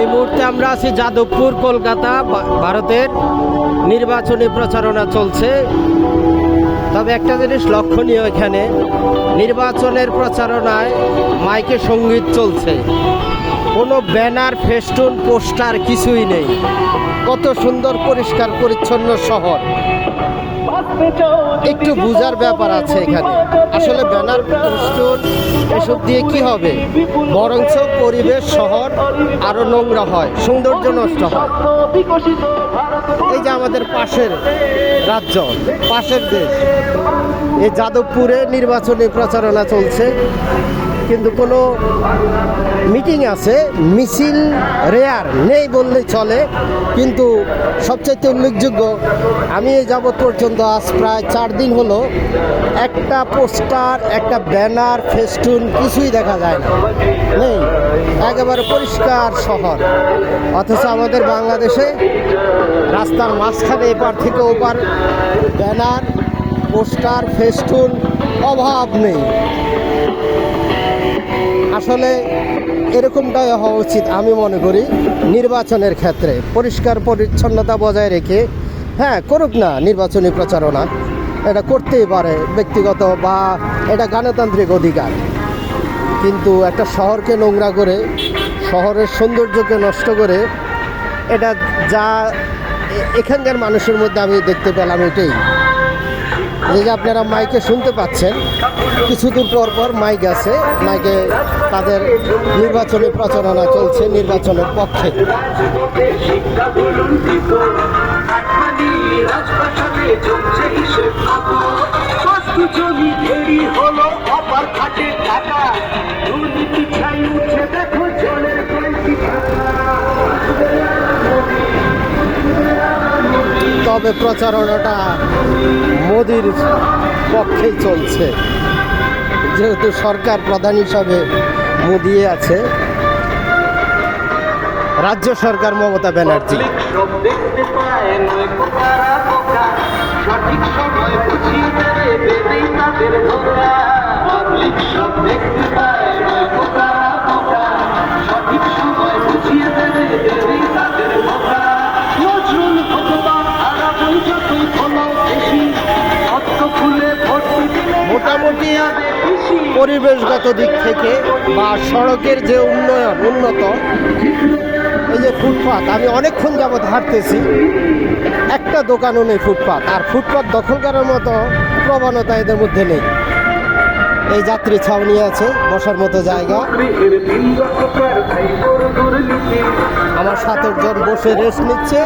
এই মুহূর্তে আমরা আছি যাদবপুর, কলকাতা ভারতের নির্বাচনী প্রচারণা চলছে। তবে একটা জিনিস লক্ষণীয় এখানে, নির্বাচনের প্রচারণায় মাইকে সংগীত চলছে। কোনো ব্যানার, ফেস্টুন, পোস্টার কিছুই নেই। কত সুন্দর, পরিষ্কার, পরিচ্ছন্ন শহর। একটু বুঝার ব্যাপার আছে এখানে। আসলে ব্যানার ফেস্টুন এসব দিয়ে কি হবে? বরঞ্চ পরিবেশ শহর আরও নোংরা হয়, সৌন্দর্য নষ্ট হয়। এই যে আমাদের পাশের রাজ্য, পাশের দেশ। এই যাদবপুরে নির্বাচনী প্রচারণা চলছে। কিন্তু কোনো মিটিং আছে, মিছিল রেয়ার নেই বললেই চলে, কিন্তু সবচাইতে উল্লেখযোগ্য, আমি এই যাবৎ পর্যন্ত আজ প্রায় চার দিন হলো একটা পোস্টার, একটা ব্যানার, ফেস্টুন কিছুই দেখা যায় না। নেই, একেবারে পরিষ্কার শহর। অথচ আমাদের বাংলাদেশে রাস্তার মাঝখানে এপার থেকে ওপার ব্যানার, পোস্টার, ফেস্টুন অভাব নেই। আসলে এরকমটাই হওয়া উচিত আমি মনে করি নির্বাচনের ক্ষেত্রে। পরিষ্কার, পরিচ্ছন্নতা বজায় রেখে হ্যাঁ করুক না নির্বাচনী প্রচারণা। এটা করতেই পারে ব্যক্তিগত বা এটা গণতান্ত্রিক অধিকার। কিন্তু একটা শহরকে নোংরা করে, শহরের সৌন্দর্যকে নষ্ট করে, এটা যা এখানকার মানুষের মধ্যে আমি দেখতে পেলাম এটাই। এই যে আপনারা মাইকে শুনতে পাচ্ছেন কিছুদিন পর পর মাইক আছে, মাইকে তাদের নির্বাচনী প্রচারণা চলছে, নির্বাচনের পক্ষে। জমি তবে প্রচারণাটা মোদির পক্ষেই চলছে। যেহেতু সরকার প্রধান হিসাবে মোদি আছে, রাজ্য সরকার মমতা ব্যানার্জি। সঠিক সময় বুঝিয়ে পরিবেশগত দিক থেকে বা সড়কের যে উন্নয়ন, উন্নত, এই যে ফুটপাত, আমি অনেকক্ষণ যাবৎ হাঁটতেছি। একটা দোকানও নেই ফুটপাত, আর ফুটপাত দখল করার মতো প্রবণতা এদের মধ্যে নেই। এই যাত্রী ছাউনি আছে, বসার মতো জায়গা। আমার সাতের জন বসে রেস্ট নিচ্ছে।